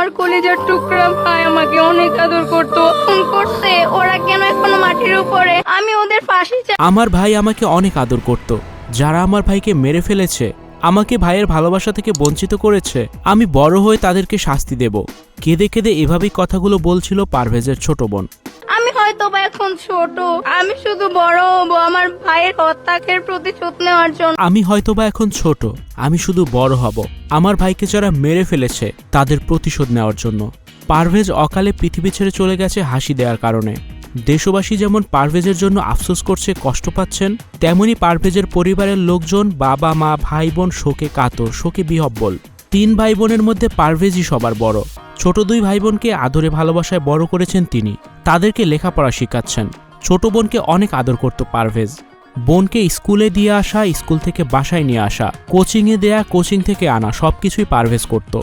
আমার কলেজের টুকরা ভাই আমাকে অনেক আদর করতো। করছে, ওরা কেন এখনও মাটির উপরে? আমি ওদের ফাঁসি আমার ভাই আমাকে অনেক আদর করত। যারা আমার ভাইকে মেরে ফেলেছে, আমাকে ভাইয়ের ভালোবাসা থেকে বঞ্চিত করেছে, আমি বড় হয়ে তাদেরকে শাস্তি দেব। কেঁদে কেঁদে এভাবেই কথাগুলো বলছিল পারভেজের ছোট বোন। হয়তো বা এখন ছোট। আমি শুধু বড় হব, আমার ভাইয়ের হত্যাকের প্রতিশোধ নেওয়ার জন্য। আমি হয়তোবা এখন ছোট, আমি শুধু বড় হব। আমার ভাইকে যারা মেরে ফেলেছে, তাদের প্রতিশোধ নেওয়ার জন্য। পারভেজ অকালে পৃথিবী ছেড়ে চলে গেছে হাসি দেওয়ার কারণে। দেশবাসী যেমন পারভেজের জন্য আফসোস করছে, কষ্ট পাচ্ছেন, তেমনি পারভেজের পরিবারের লোকজন বাবা, মা, ভাই, বোন, শোকে কাতর, শোকে বিহব্বল। তিন ভাই বোনের মধ্যে পারভেজই সবার বড়। ছোট দুই ভাই বোনকে আদরে ভালোবাসায় বড় করেছেন তিনি। তাদেরকে লেখাপড়া শেখাচ্ছেন। ছোট বোনকে অনেক আদর করত পারভেজ। বোনকে স্কুলে দিয়ে আসা, স্কুল থেকে বাসায় নিয়ে আসা, কোচিংয়ে দেয়া, কোচিং থেকে আনা সবকিছুই পারভেজ করত।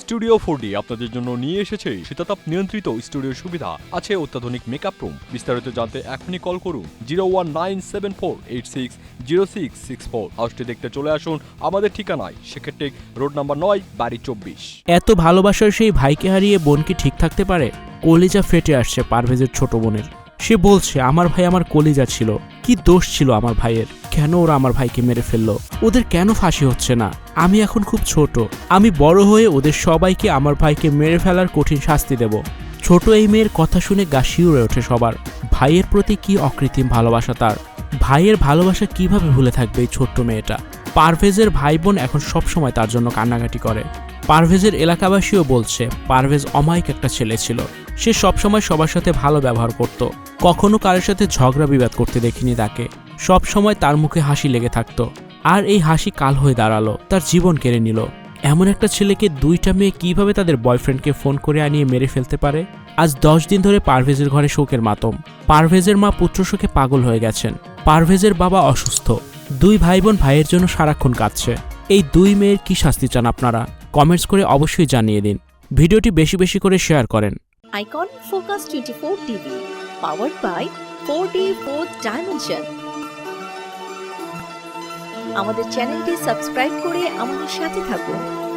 স্টুডিও ফোর আপনাদের জন্য নিয়ে এসেছে শীতাতাপ নিয়ন্ত্রিত স্টুডিওর সুবিধা। আছে অত্যাধুনিক মেকআপ রুম বিস্তারিত জানতে এখনই কল করুন zero one nine seven four eight six zero six six four হাউসটি দেখতে চলে আসুন আমাদের ঠিকানায়। সেক্ষেত্রে রোড নাম্বার নয়, বাড়ি চব্বিশ। এত ভালোবাসার সেই ভাইকে হারিয়ে বোন কি ঠিক থাকতে পারে? কলিজা ফেটে আসছে পারভেজের ছোট বোনের। সে বলছে, আমার ভাই আমার কলিজা ছিল। কি দোষ ছিল আমার ভাইয়ের? কেন ওরা আমার ভাইকে মেরে ফেলল? ওদের কেন ফাঁসি হচ্ছে না? আমি এখন খুব ছোট। আমি বড় হয়ে ওদের সবাইকে আমার ভাইকে মেরে ফেলার কঠিন শাস্তি দেব। ছোট এই মেয়ের কথা শুনে গা শিউরে ওঠে সবার। ভাইয়ের প্রতি কি অকৃত্রিম ভালোবাসা তার? ভাইয়ের ভালোবাসা কীভাবে ভুলে থাকবে এই ছোট্ট মেয়েটা? পারভেজের ভাই বোন এখন সবসময় তার জন্য কান্নাকাটি করে। পারভেজের এলাকাবাসীও বলছে, পারভেজ অমায়িক একটা ছেলে ছিল। সে সবসময় সবার সাথে ভালো ব্যবহার করত। কখনো কারোর সাথে ঝগড়া বিবাদ করতে দেখিনি তাকে। সব সময় তার মুখে হাসি লেগে থাকতো। আর এই হাসি কাল হয়ে দাঁড়াল, তার জীবন কেড়ে নিল। এমন একটা ছেলেকে দুইটা মেয়ে কীভাবে তাদের বয়ফ্রেন্ডকে ফোন করে আনিয়ে মেরে ফেলতে পারে? আজ দশ দিন ধরে পারভেজের ঘরে শোকের মাতম। পারভেজের মা পুত্র শোকে পাগল হয়ে গেছেন। পারভেজের বাবা অসুস্থ। দুই ভাই বোন ভাইয়ের জন্য সারাক্ষণ কাঁদছে। এই দুই মেয়ের কি শাস্তি চান আপনারা? কমেন্টস করে অবশ্যই জানিয়ে দিন। ভিডিওটি বেশি বেশি করে শেয়ার করেন। Icon focus 24 power by four 4D 4th dimension আমাদের চ্যানেলটি সাবস্ক্রাইব করে আমাদের সাথে থাকুন।